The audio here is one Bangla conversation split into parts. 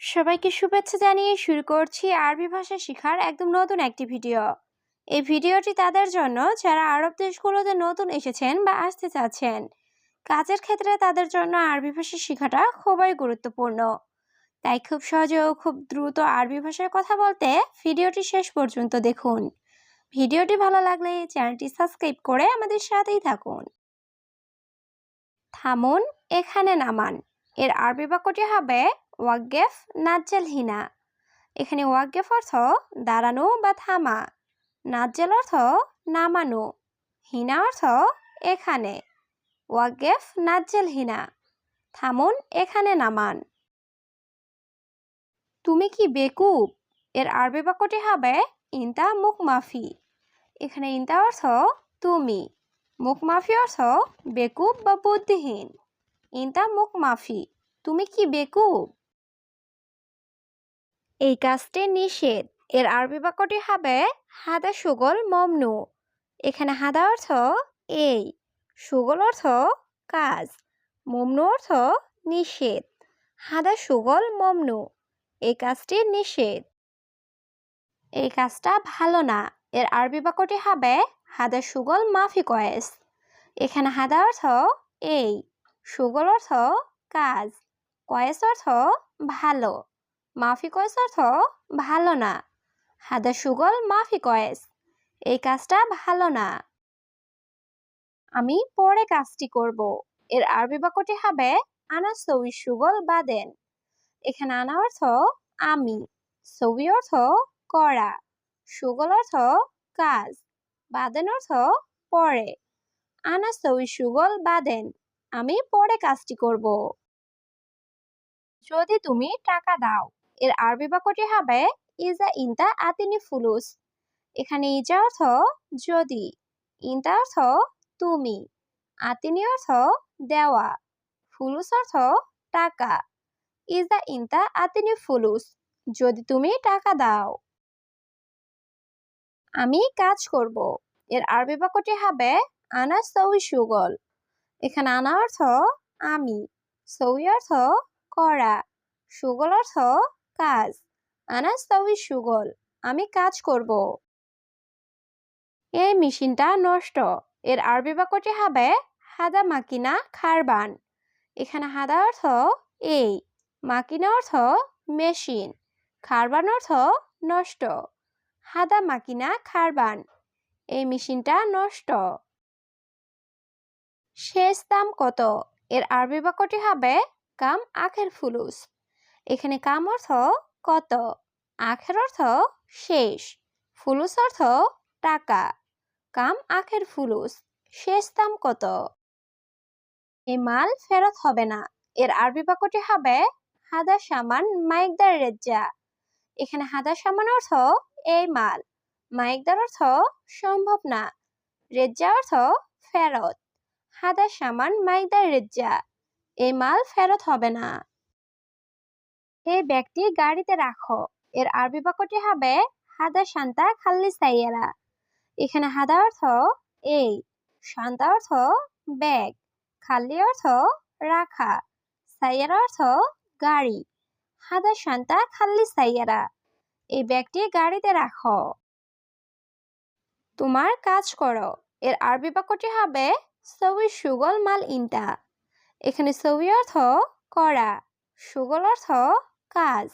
সবাইকে শুভেচ্ছা জানিয়ে শুরু করছি আরবি ভাষা শেখার একদম নতুন একটি ভিডিও। এই ভিডিওটি তাদের জন্য যারা আরব দেশগুলোতে নতুন এসেছেন বা আসতে চাচ্ছেন, কাজের ক্ষেত্রে তাদের জন্য আরবি ভাষা শেখাটা খুবই গুরুত্বপূর্ণ। তাই খুব সহজে ও খুব দ্রুত আরবি ভাষায় কথা বলতে ভিডিওটি শেষ পর্যন্ত দেখুন। ভিডিওটি ভালো লাগলে চ্যানেলটি সাবস্ক্রাইব করে আমাদের সাথেই থাকুন। থামুন, এখানে নামান। এর আরবি বাক্যটি হবে ওয়াগেফ নাজ্জেল হিনা। এখানে ওয়াগেফ অর্থ দাঁড়ানো বা থামা। নাজ্জেল অর্থ নামানো। হিনা অর্থ এখানে। ওয়াগেফ নাজ্জেল হিনা। থামুন, এখানে নামান। তুমি কি বেকুব? এর আরবি বাক্যটি হবে ইন্তা মুখ মাফি। এখানে ইন্তা অর্থ তুমি। মুখ মাফি অর্থ বেকুব বা বুদ্ধিহীন। ইন্তা মুখ মাফি। তুমি কি বেকুব? এই কাজটি নিষেধ। এর আরবি বাক্যটি হবে, হাদা সুগল মমনু। এখানে হাদা অর্থ, এই। সুগল অর্থ, কাজ। মমনু অর্থ, নিষেধ। হাদা সুগল মমনু। এই কাজটি নিষেধ। এই কাজটা ভালো না। এর আরবি বাক্যটি হবে, হাদা সুগল মাফি কয়েস। এখানে হাদা অর্থ, এই। সুগল অর্থ, কাজ। কয়েস অর্থ, ভালো। মাফি কয়েস অর্থ ভালো না। হাদা সুগল মাফি কয়েস। এই কাজটা ভালো না। আমি পরে কাজটি করব। এর আরবি বাক্যটি হবে, আনা সবি সুগল বাদেন। এখানে আনা অর্থ, আমি। ছবি অর্থ, করা। সুগল অর্থ, কাজ। বাদেন অর্থ, পরে। আনা সবি সুগল বাদেন। আমি পরে কাজটি করব। যদি তুমি টাকা দাও। এর আরবি বাক্যটি হবে, ইজা ইনতা আতিনি ফুলুস এখানে ইজা অর্থ যদি ইনতা অর্থ তুমি আতিনি অর্থ দেওয়া ফুলুস অর্থ টাকা ইজা ইনতা আতিনি ফুলুস যদি তুমি টাকা দাও আমি কাজ করব এর আরবি বাক্যটি হবে, আনা সৌই সুগল এখানে আনা অর্থ আমি সৌই অর্থ করা সুগল অর্থ কাজ। আনা সৌই সুগল, আমি কাজ করব। এই মেশিনটা নষ্ট। এর আরবি বাক্যটি হবে, হাদা মাকিনা খারবান। এখানে হাদা অর্থ এই। মাকিনা অর্থ মেশিন। খারবান অর্থ নষ্ট। হাদা মাকিনা খারবান। এই মেশিনটা নষ্ট। শেষ দাম কত? এর আরবি বাক্যটি হবে, কাম আখের ফুলুস। এখানে কাম অর্থ কত? আখের অর্থ শেষ। ফুলুস অর্থ টাকা। কাম আখের ফুলুস। শেষ দাম কত? এই মাল ফেরত হবে না। এর আরবি বাক্যটি হবে হাদা সামান মাইকদার রেজ্জা। এখানে হাদা সামান অর্থ এই মাল। মাইকদার অর্থ সম্ভব না। রেজ্জা অর্থ ফেরত। হাদা সামান মাইকদার রেজ্জা। এই মাল ফেরত হবে না। এই ব্যাগটি গাড়িতে রাখো এর আরবি বাক্যটি হবে, হাদা শান্তা খাল্লি সাইয়েরা এখানে হাদা অর্থ এই। শান্তা অর্থ ব্যাগ খাল্লি অর্থ রাখা সাইয়ারা অর্থ গাড়ি। হাদা শান্তা খাল্লি সাইয়ারা এই ব্যাগটি গাড়িতে রাখো তোমার কাজ করো এর আরবি বাক্যটি হবে সবই সুগল মাল ইনটা এখানে সবই অর্থ করা সুগল অর্থ কাজ।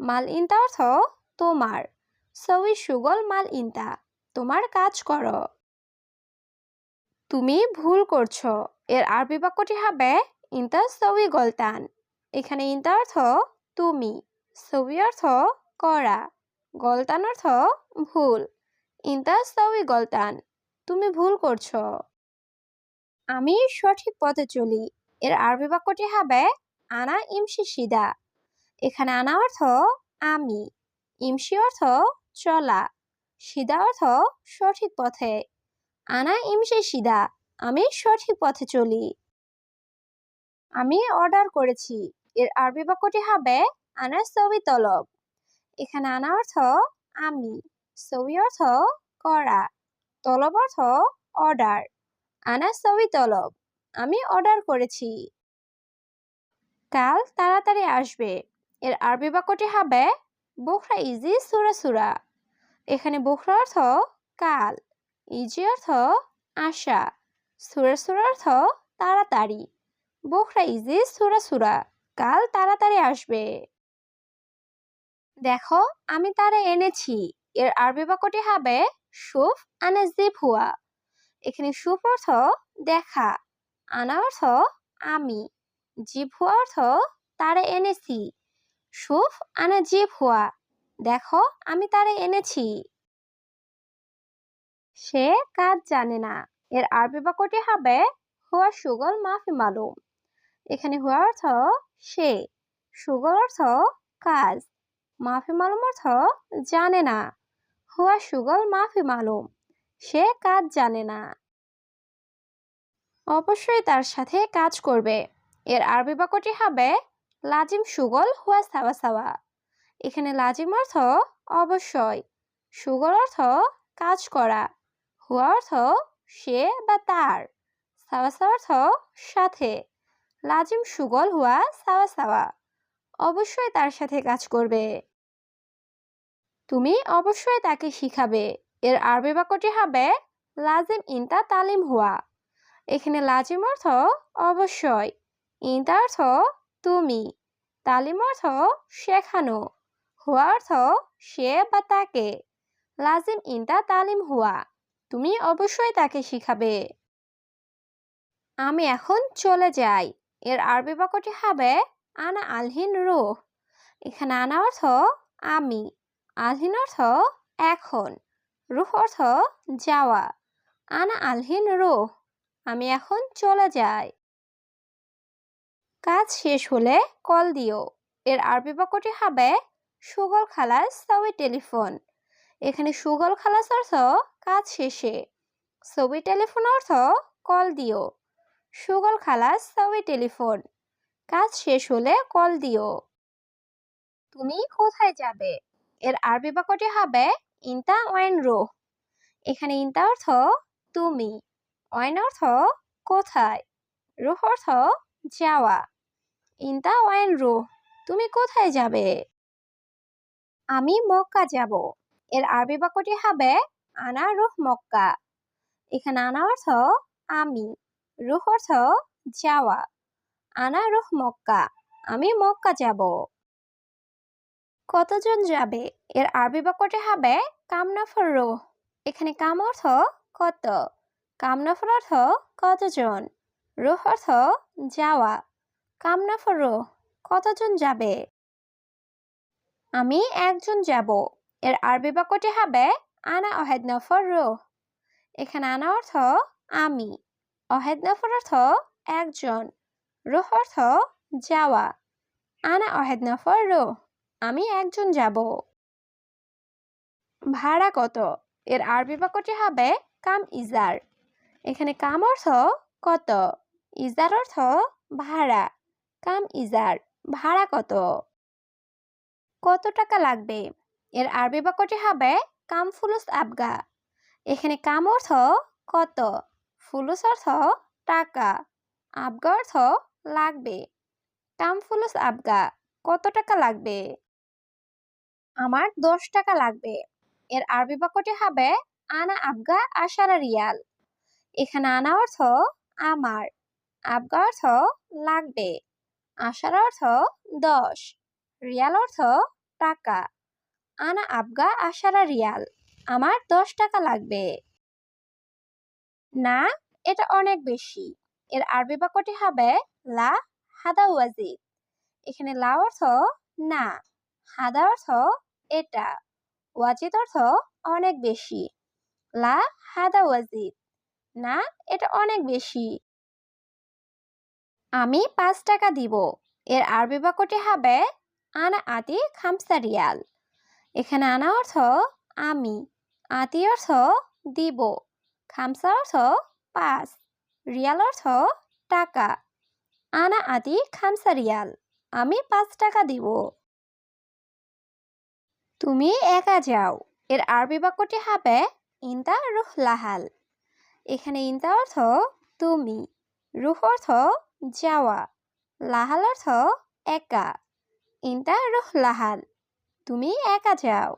মাল ইনটা অর্থ তোমার। সবই সুগল মাল ইনটা তোমার কাজ করো। তুমি ভুল করছ। এর আরবি বাক্যটি হবে ইন্তা সবই গলতান। এখানে ইন্তা অর্থ তুমি সবই অর্থ করা। গলতান অর্থ ভুল। ইন্তা সবই গলতান, তুমি ভুল করছ। আমি সঠিক পথে চলি। এর আরবি বাক্যটি হবে আনা ইমসি সিদা। এখানে আনা অর্থ আমি, ইমসি অর্থ চলা, সিদা অর্থ সঠিক পথে। আনা, ইমসি, সিদা, আমি সঠিক পথে চলি। আমি অর্ডার করেছি। এর আরবি বাক্যটি হবে আনা সবি তলব। এখানে আনা অর্থ আমি, সবি অর্থ করা, তলব অর্থ অর্ডার। আনা সবি তলব, আমি অর্ডার করেছি। কাল তাড়াতাড়ি আসবে। এর আরবি বাক্যটি হবে বোখরা ইজি সুরা সুরা। এখানে বোখরা অর্থ কাল, ইজি অর্থ আশা, সুরা সুরা অর্থ তাড়াতাড়ি। বোখরা ইজি সুরা সুরা, কাল তাড়াতাড়ি আসবে। দেখো, আমি তারে এনেছি। এর আরবি বাক্যটি হবে সুফ আনে জিপ হুয়া। এখানে সুফ অর্থ দেখা, আনা অর্থ আমি। হুয়া অর্থ তারে এনেছি। সুফ আনা জিপ হুয়া। দেখো, আমি তারে এনেছি। সে কাজ জানে না। এর আরবি বাক্যটি হবে, হুয়া সুগল মাফি মালুম। এখানে হুয়া অর্থ সে। সুগল অর্থ কাজ। মাফি মালুম অর্থ জানে না। হুয়া সুগল মাফি মালুম। সে কাজ জানে না। অবশ্যই তার সাথে কাজ করবে। এর আরবি বাক্যটি হবে লাজিম সুগল হুয়া সাওয়া সাওয়া। এখানে লাজিম অর্থ অবশ্যই, সুগল অর্থ কাজ করা, হুয়া অর্থ সে বা তার, সাওয়া সাওয়া অর্থ সাথে। লাজিম সুগল হুয়া সাওয়া সাওয়া, অবশ্যই তার সাথে কাজ করবে। তুমি অবশ্যই তাকে শিখাবে, এর আরবি বাক্যটি হবে লাজিম ইনতা তালিম হুয়া। এখানে লাজিম অর্থ অবশ্যই, ইনতা অর্থ তুমি তালিম অর্থ শেখানো। হুয়া অর্থ সে বা তাকে। লাজিম ইনতা তালিম হুয়া তুমি অবশ্যই তাকে শিখাবে আমি এখন চলে যাই। এর আরবি বাক্যটি হবে আনা আলহিন রুহ এখানে আনা অর্থ আমি। আলহিন অর্থ এখন। রুহ অর্থ যাওয়া আনা আলহিন রুহ আমি এখন চলে যাই। কাজ শেষ হলে কল দিও। এর আরবি বাক্যটি হবে, সুগল খালাস সবই টেলিফোন। এখানে সুগল খালাস অর্থ কাজ শেষে। ছবি টেলিফোন অর্থ কল দিও। সুগল খালাস সবই টেলিফোন। কাজ শেষ হলে কল দিও। তুমি কোথায় যাবে? এর আরবি বাক্যটি হবে, ইনতা ওয়াইন রো এখানে ইনতা অর্থ তুমি। ওয়াইন অর্থ কোথায়? রুহ অর্থ যাওয়া। ইনতা ওয়াইন রো তুমি কোথায় যাবে? আমি মক্কা যাব। এর আরবি বাক্যটি হবে, আনা রুহ মক্কা। এখানে আনা অর্থ, আমি। রুহ অর্থ, যাওয়া। আনা রুহ মক্কা। আমি মক্কা যাব। কতজন যাবে? এর আরবি বাক্যটি হবে, কামনাফর রোহ। এখানে কাম অর্থ, কত। কামনাফর অর্থ, কতজন? রোহ অর্থ, যাওয়া। কামনাফর কতজন যাবে? আমি একজন যাব। এর আরবি বাক্যটি হবে, আনা অহেদ নফর এখানে আনা অর্থ, আমি। অহেদ নফর অর্থ, একজন। রোহ অর্থ, যাওয়া। আনা অহেদ নফর আমি একজন যাব। ভাড়া কত? এর আরবি বাক্যটি হবে, কাম ইজার। এখানে কাম অর্থ, কত? ইজার অর্থ, ভাড়া। কাম ইজার ভাড়া কত? কত টাকা লাগবে? এর আরবি বাক্যটি হবে কাম ফুলুস আবগা। এখানে কাম অর্থ কত? ফুলুস অর্থ টাকা। আবগা অর্থ লাগবে। কাম ফুলুস আবগা, কত টাকা লাগবে? আমার দশ টাকা লাগবে। এর আরবি বাক্যটি হবে আনা আবগা আশারা রিয়াল। এখানে আনা অর্থ আমার, আবগা অর্থ লাগবে। আশার অর্থ দশ, রিয়াল অর্থ টাকা। আনা আবগা আশারা রিয়াল, আমার দশ টাকা লাগবে। না, এটা অনেক বেশি। এর আরবি বাক্যটি হবে লা হাদা ওয়াজিদ। এখানে লা অর্থ না, হাদা অর্থ এটা, ওয়াজিদ অর্থ অনেক বেশি। লা হাদা ওয়াজিদ, না, এটা অনেক বেশি। আমি পাঁচ টাকা দিব। এর আরবি বাক্যটি হবে, আনা আতি খামসা রিয়াল। এখানে আনা অর্থ, আমি। আতি অর্থ, দিব। খামসা অর্থ, পাঁচ। রিয়াল অর্থ, টাকা। আনা আতি খামসা রিয়াল। আমি পাঁচ টাকা দিব। তুমি একা যাও। এর আরবি বাক্যটি হবে, ইনতা রুহ লাহাল। এখানে ইনতা অর্থ, তুমি। রুহ অর্থ যাওয়া। লাহাল অর্থ একা। ইনতা রুহ লাহাল। তুমি একা যাও।